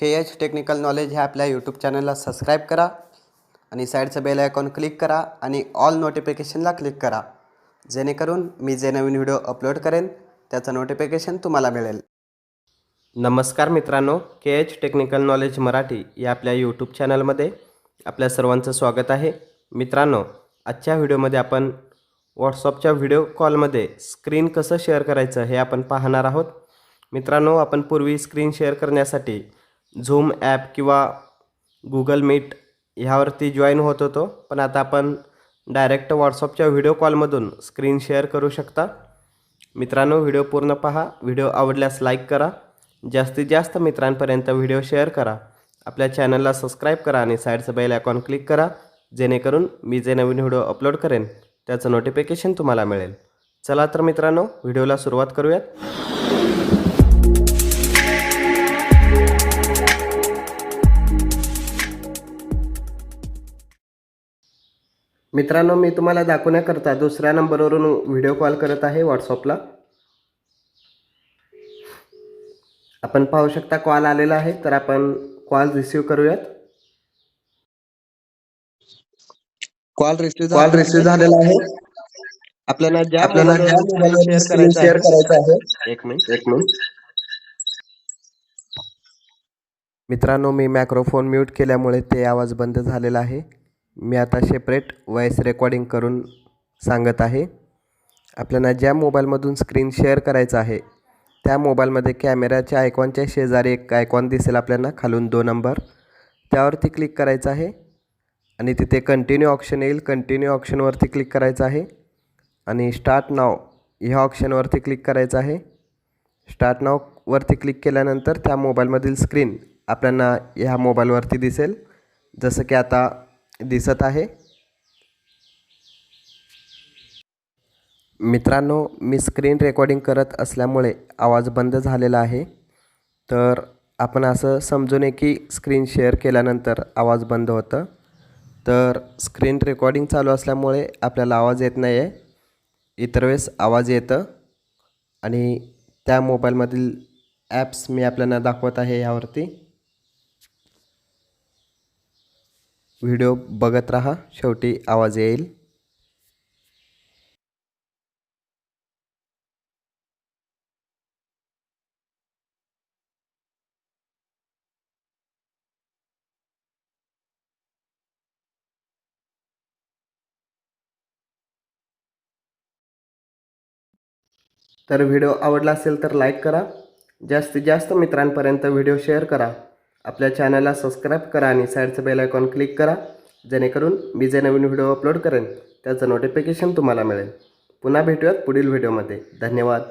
के H technical knowledge ह्या आपल्या YouTube चॅनलला सबस्क्राईब करा आणि साईडचं बेल आयकॉन क्लिक करा आणि ऑल नोटिफिकेशनला क्लिक करा. जेणेकरून मी जे नवीन व्हिडिओ अपलोड करेन त्याचं नोटिफिकेशन तुम्हाला मिळेल. नमस्कार मित्रांनो K H technical knowledge Marathi या आपल्या यूट्यूब चॅनलमध्ये आपल्या सर्वांचं स्वागत आहे. मित्रांनो आजच्या व्हिडिओमध्ये आपण व्हॉट्सअपच्या व्हिडिओ कॉलमध्ये स्क्रीन कसं शेअर करायचं हे आपण पाहणार आहोत. मित्रांनो आपण पूर्वी स्क्रीन शेअर करण्यासाठी झूम ॲप किंवा गुगल मीट ह्यावरती जॉईन होत होतो. पण आता आपण डायरेक्ट व्हॉट्सअपच्या व्हिडिओ कॉलमधून स्क्रीन शेअर करू शकता. मित्रांनो व्हिडिओ पूर्ण पहा. व्हिडिओ आवडल्यास लाईक करा. जास्तीत जास्त मित्रांपर्यंत व्हिडिओ शेअर करा. आपल्या चॅनलला सबस्क्राईब करा आणि साईडचं बेल आयकॉन क्लिक करा. जेणेकरून मी जे नवीन व्हिडिओ अपलोड करेन त्याचं नोटिफिकेशन तुम्हाला मिळेल. चला तर मित्रांनो व्हिडिओला सुरुवात करूयात. मित्रांनो मी तुम्हाला दाखवण्याकरता दुसऱ्या नंबरवरून व्हिडिओ कॉल करत आहे व्हॉट्सअपला. आपण पाहू शकता कॉल आलेला आहे तर आपण कॉल रिसीव करूयात. कॉल रिसिव्ह कॉल रिसीव झालेला आहे. आपल्याला ज्या आपल्याला ज्या मोबाईलवर शेअर करायचं आहे. एक मिनिट. एक मिनिट. मित्रांनो मी मॅक्रोफोन म्यूट केल्यामुळे ते आवाज बंद झालेला आहे. मी आता सेपरेट वॉइस रेकॉर्डिंग करून सांगत आहे. आपल्याला ज्या मोबाईलमधून स्क्रीन शेअर करायचं आहे त्या मोबाईलमध्ये कॅमेऱ्याच्या आयकॉनच्या शेजारी एक आयकॉन दिसेल आपल्याला खालून दोन नंबर त्यावरती क्लिक करायचं आहे आणि तिथे कंटिन्यू ऑप्शन येईल. कंटिन्यू ऑप्शनवरती क्लिक करायचं आहे आणि स्टार्ट नाव ह्या ऑप्शनवरती क्लिक करायचं आहे. स्टार्ट नाववरती क्लिक केल्यानंतर त्या मोबाईलमधील स्क्रीन आपल्याला ह्या मोबाईलवरती दिसेल. जसं की आता दिसत आहे. मित्रांनो मी स्क्रीन रेकॉर्डिंग करत असल्यामुळे आवाज बंद झालेला आहे. तर आपण असं समजू नये की स्क्रीन शेअर केल्यानंतर आवाज बंद होतं. तर स्क्रीन रेकॉर्डिंग चालू असल्यामुळे आपल्याला आवाज येत नाही आहे इतर वेळेस आवाज येतं. आणि त्या मोबाईलमधील ॲप्स मी आपल्याला दाखवत आहे यावरती. व्हिडिओ बघत राहा. शेवटी आवाज येईल. तर व्हिडिओ आवडला असेल तर लाईक करा. जास्तीत जास्त मित्रांपर्यंत व्हिडिओ शेअर करा. आपल्या चॅनलला सबस्क्राईब करा आणि साईडचं बेल आयकॉन क्लिक करा. जेणेकरून मी जे नवीन व्हिडिओ अपलोड करेन त्याचं नोटिफिकेशन तुम्हाला मिळेल. पुन्हा भेटूयात पुढील व्हिडिओमध्ये धन्यवाद.